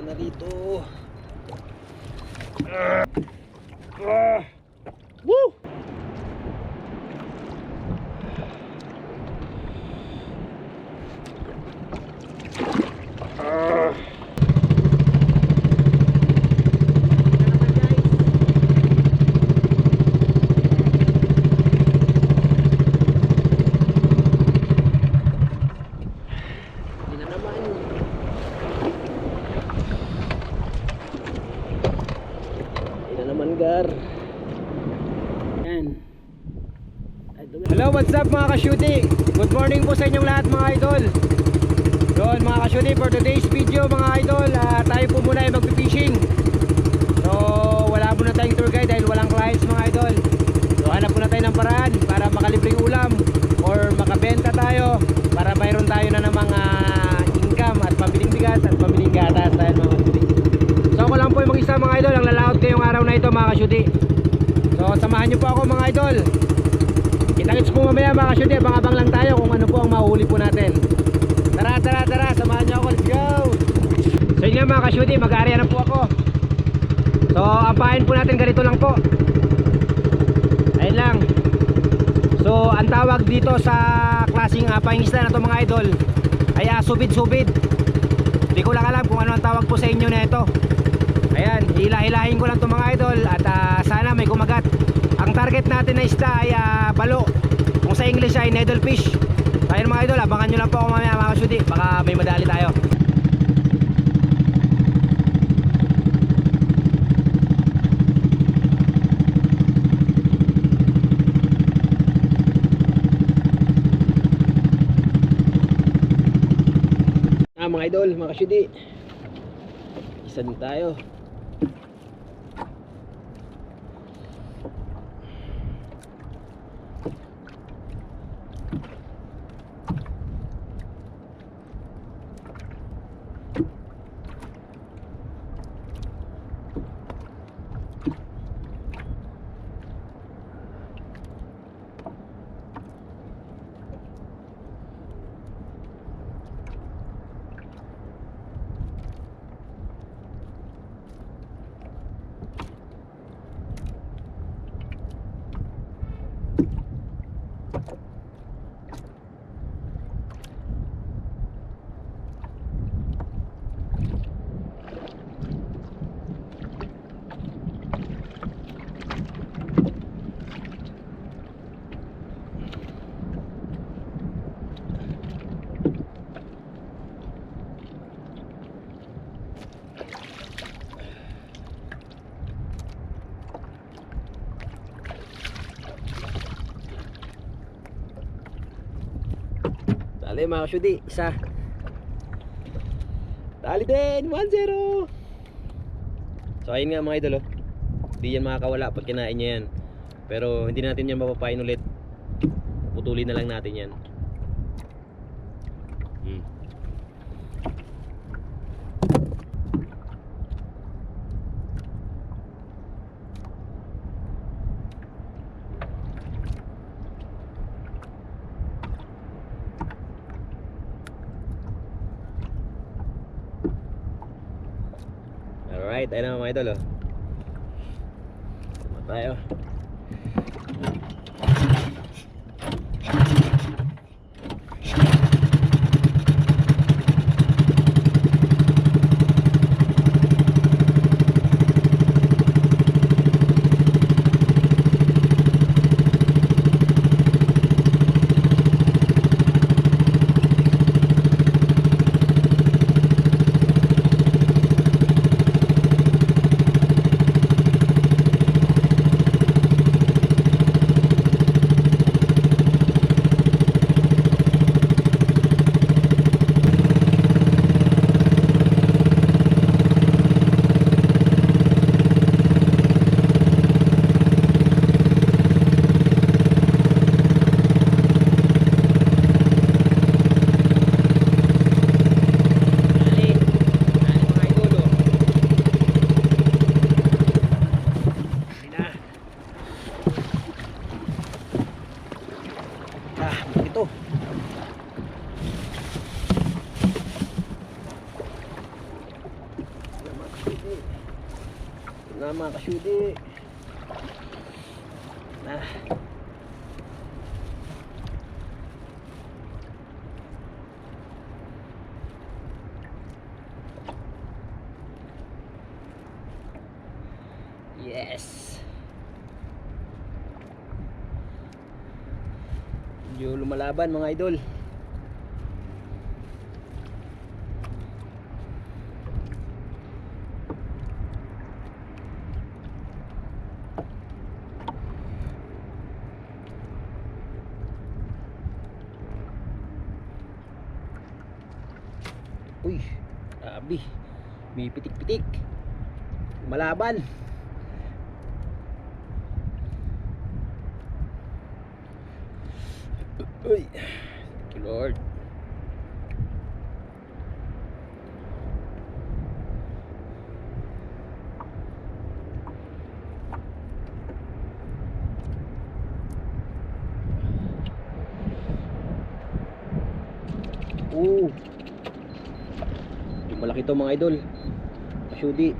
ka na rito. Ah. Ah. Woo! Ah. Hindi na naman. Hindi na naman, Gar. Yan. Hello, what's up mga ka-shooty? Good morning po sa inyong lahat mga idol. Yun mga ka-shooty, for today's video mga idol, ah, tayo po muna ay magpipishing. So, wala muna tayong tour guide dahil walang clients mga idol. So, hanap muna tayo ng paraan para makalibreng ulam or makabenta tayo para mayroon tayo na ng mga income at pabiling bigas at pabiling gatas tayo mga. So, ako lang po yung mag-isa mga idol, ang lalaot ngayong araw na ito mga ka-shooty. So, samahan niyo po ako mga idol. Kita-kits po mamaya mga ka-shooty, abang-abang lang tayo kung ano po ang mahuli po natin. Tara, tara, tara, samahan niyo ako, let's go! So yun nga mga ka-shooty, mag-area na po ako. So, ang pain po natin ganito lang po. Ayun lang. So, ang tawag dito sa klaseng uh, pangingisda na to mga idol ay ah, subid-subid. Hindi ko lang alam kung ano ang tawag po sa inyo na ito. Ayan, hila-hilahin ko lang to mga idol at ah, sana may kumagat. Target natin na isda ay ah, balo. Kung sa English ay needlefish. Ayun mga idol, abangan nyo lang po ako mamaya mga kasuti. Baka may madali tayo. Ah, mga idol, mga kasyudi. Isa din tayo. Dali mga kasyudi, isa. Dali din, 1-0. So ayun nga mga idol oh. Hindi yan makakawala pag kinain niya yan. Pero hindi natin yan mapapain ulit. Putulin na lang natin yan. Ayun na mga idol oh. Tama tayo. Na mga kasyudi. Ah. Yes. Medyo lumalaban mga idol. Uy, grabe. May pitik-pitik. Malaban. Uy. Thank you, Lord. Yung malaki to mga idol. Pasyudi.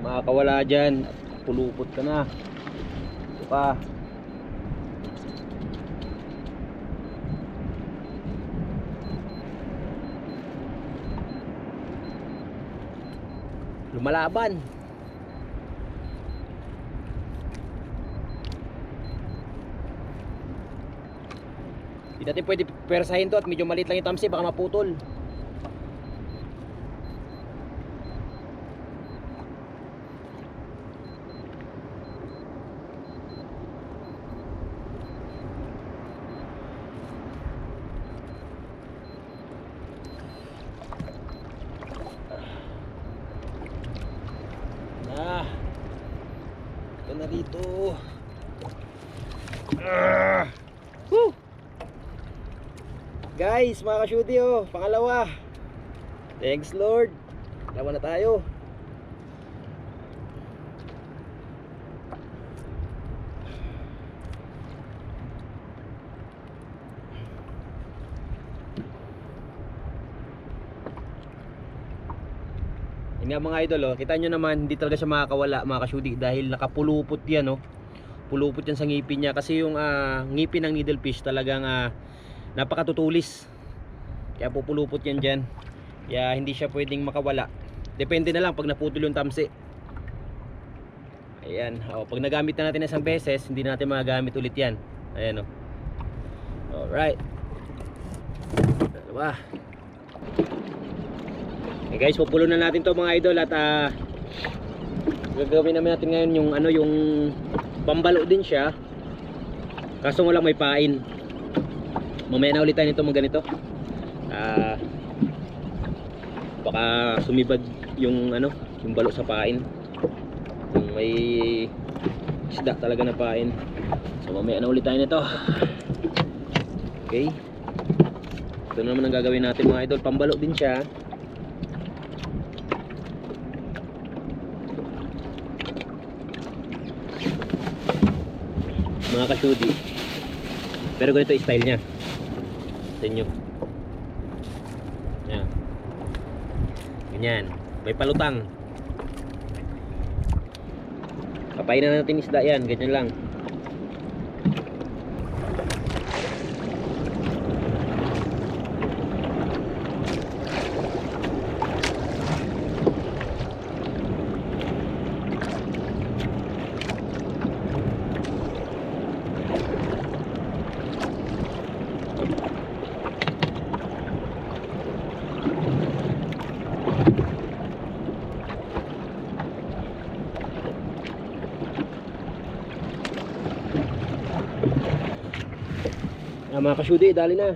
Makakawala dyan, pulupot ka na. Ito pa. Lumalaban. Hindi natin pwede persahin to at medyo maliit lang yung tamsi baka maputol. Na. Ito na rito. Ah. Woo! Guys, mga ka-shooty oh, pangalawa. Thanks Lord. Dalawa na tayo. Yun nga mga idol oh, kita nyo naman hindi talaga siya makakawala mga ka-shooty dahil nakapulupot yan oh. Pulupot yan sa ngipin niya kasi yung ah, ngipin ng needlefish talagang ah, napakatutulis. Kaya pupulupot yan dyan. Kaya hindi siya pwedeng makawala. Depende na lang pag naputol yung tamsi. Ayan. O, pag nagamit na natin isang beses hindi natin magagamit ulit yan. Ayan o alright. Dalawa. Okay guys pupulo na natin to mga idol at ah gagawin namin natin ngayon yung ano yung pambalo din siya. Kaso wala may pain mamaya na ulit tayo nito mga ganito. Ah baka sumibad yung ano yung balo sa pain. Yung may isda talaga na pain. So mamaya na ulit tayo nito. Okay. Ito naman ang gagawin natin mga idol. Pambalo din siya. Mga kasudi. Pero ganito style niya inyo yan ganyan. May palutang. Kapain na natin isda yan. Ganyan lang Ah, mga kasyudi, dali na.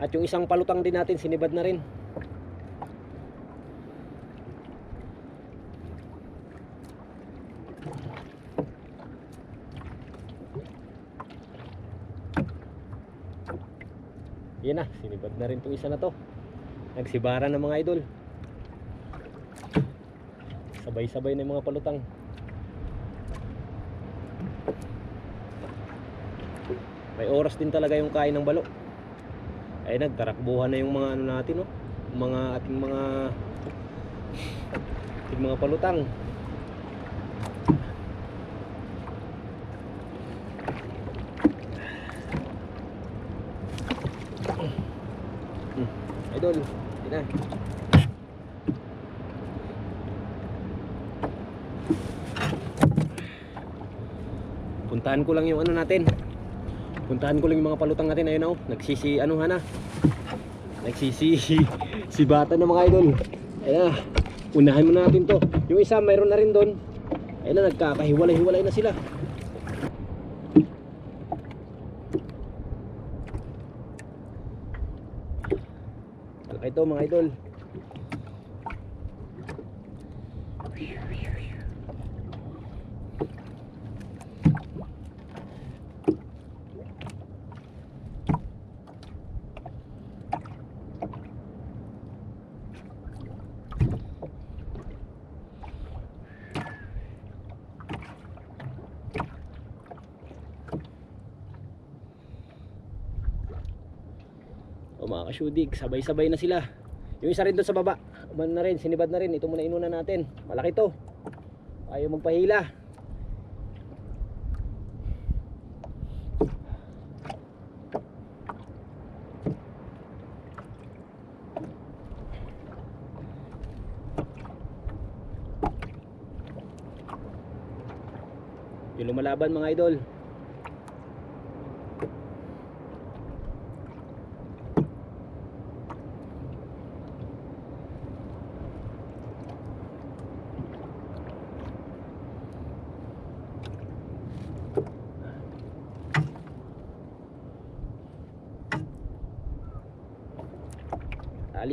At yung isang palutang din natin, sinibad na rin. Yan na, sinibad na rin itong isa na to. Nagsibara ng mga idol. Sabay-sabay na yung mga palutang. May oras din talaga yung kain ng balo. Ay nagtarakbuhan na yung mga ano natin no. Yung mga ating mga ating mga palutang. Hmm. Idol, hindi na. Puntahan ko lang yung ano natin. Puntahan ko lang yung mga palutang natin ayun oh. Nagsisi ano hana. Nagsisi si bata na mga idol. Ayun na. Unahan muna natin to. Yung isa mayroon na rin doon. Ayun na nagkakahiwalay-hiwalay na sila. Ito mga idol. Kasyudig, sabay-sabay na sila. Yung isa rin doon sa baba, umano na rin, sinibad na rin. Ito muna inuna natin. Malaki to. Ayaw magpahila. Yung lumalaban mga idol.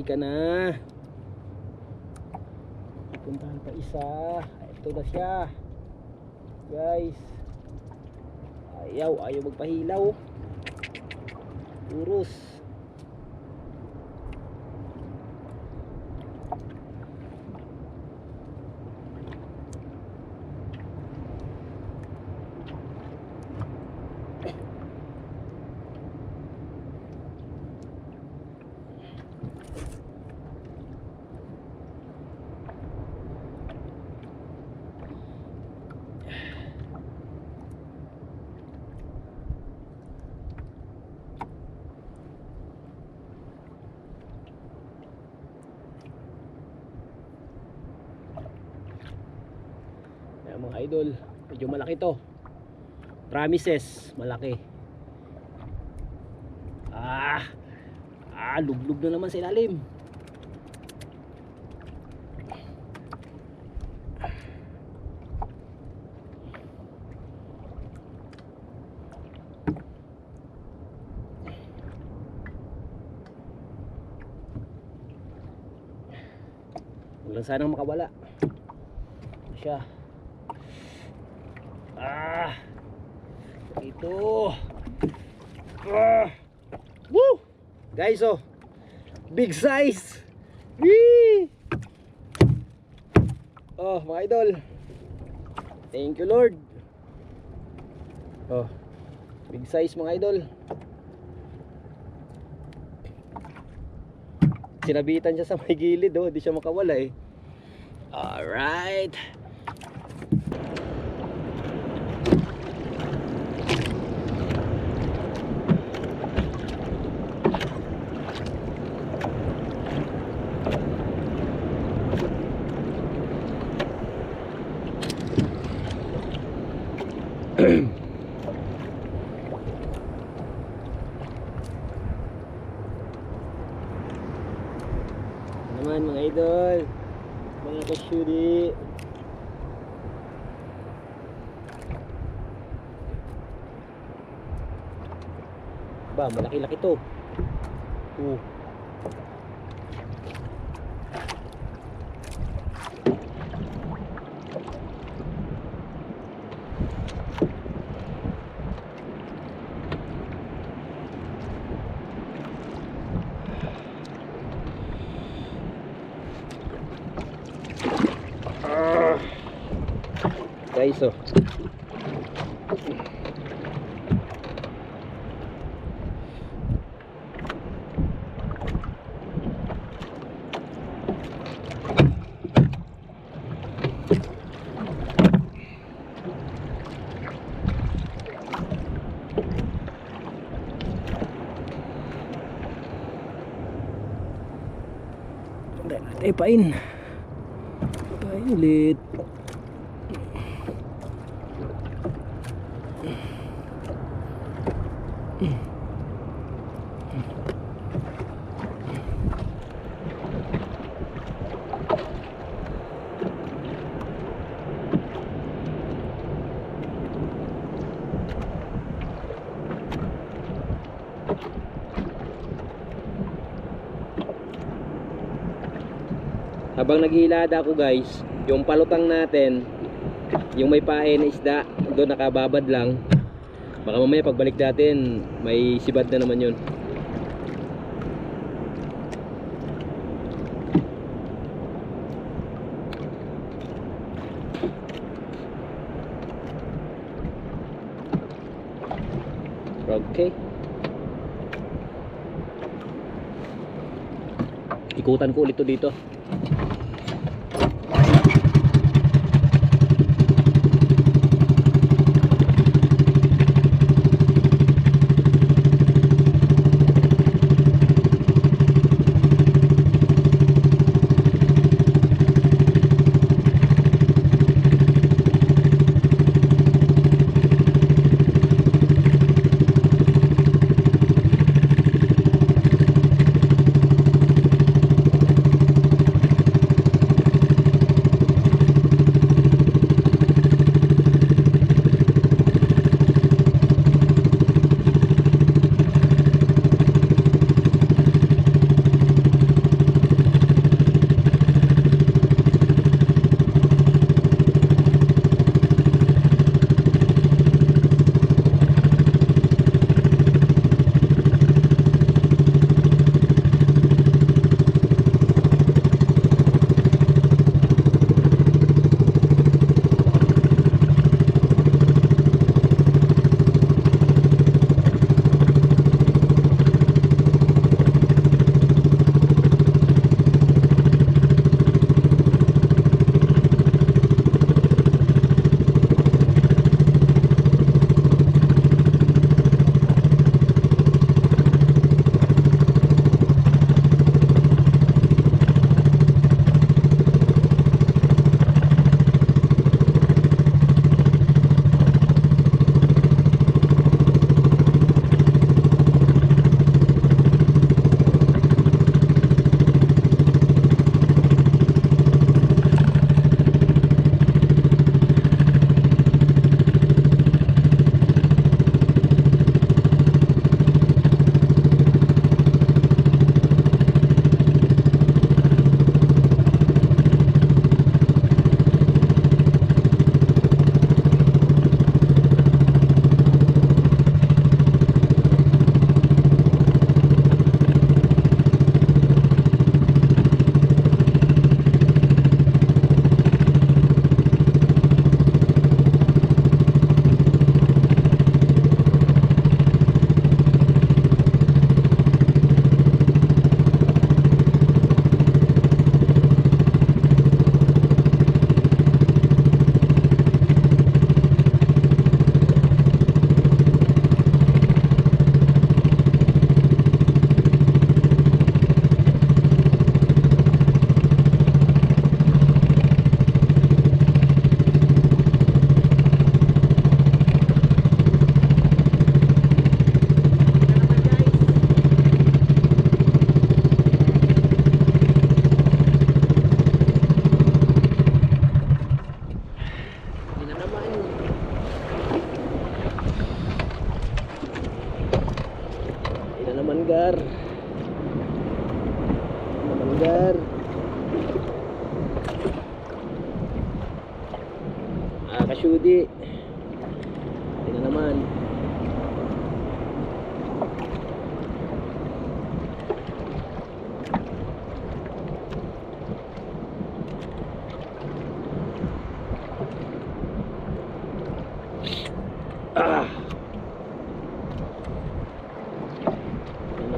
Ka na. Puntahan pa isa. Ito na siya. Guys. Ayaw, ayaw magpahilaw. Urus. Ayan mga idol, medyo malaki to. Promises, malaki. Ah, ah, lublog na naman sa ilalim. Huwag lang sanang makawala. Siya. Ah! Ito! Ah! Woo! Guys, oh! Big size! Whee! Oh, mga idol! Thank you, Lord! Oh, big size mga idol. Sinabitan siya sa may gilid, oh. Di siya makawala, eh. Alright! Naman mga idol. Mga kasyuri ba malaki laki to. Uh. oh. Tayo pain. Pain ulit. Habang naghihilada ako guys, yung palutang natin, yung may pae na isda, doon nakababad lang. Baka mamaya pagbalik natin, may sibad na naman yun. Okay. Ikutan ko ulit to dito.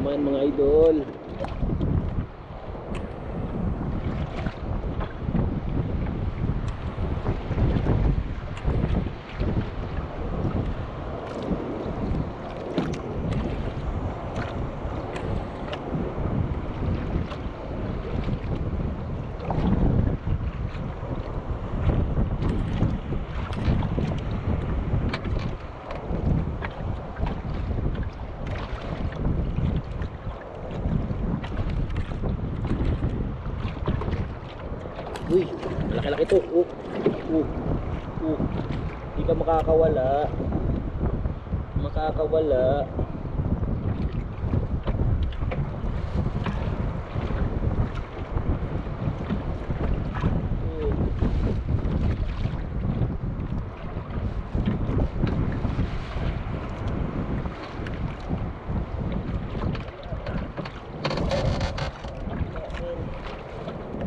Naman mga idol. Malaki to. Oh. Oh. Oh. Hindi ka makakawala. Makakawala. Oh.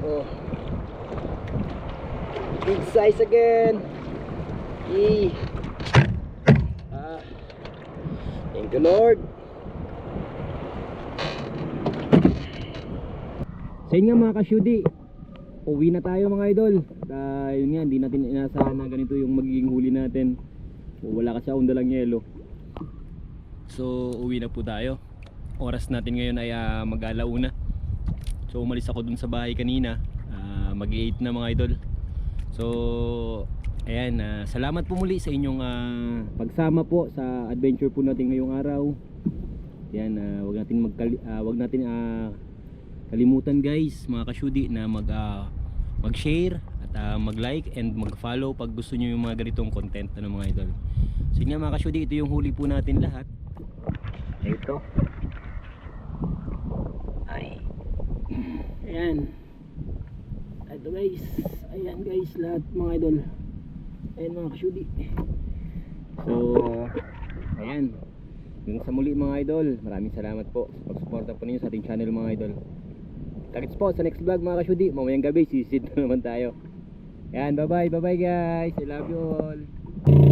Oh. Big size again. Yee. Ah. Thank you Lord. Sa inyo mga kasyudi, uwi na tayo mga idol. At yun nga, hindi natin inasahan na ganito yung magiging huli natin. Wala kasi akong dalang yelo. So, uwi na po tayo. Oras natin ngayon ay uh, mag-alauna. So, umalis ako dun sa bahay kanina. Ah, mag-8 na mga idol. So, ayan, ah, salamat po muli sa inyong ah, pagsama po sa adventure po natin ngayong araw. Yan, ah, wag natin magkali ah, wag natin ah, kalimutan guys, mga kasyudi na mag ah, mag-share at ah, mag-like and mag-follow pag gusto niyo yung mga ganitong content ano mga idol. So yun nga mga kasyudi, ito yung huli po natin lahat. Ito. Ay. Ayan. Ito guys. Ayan guys lahat mga idol. Ayan mga kasyudi. So, ayan. Yung sa muli mga idol, maraming salamat po sa pagsuporta po ninyo sa ating channel mga idol. Takits po sa next vlog mga kasyudi. Mamayang gabi, sisid na naman tayo. Ayan, bye bye, bye bye guys. I love you all.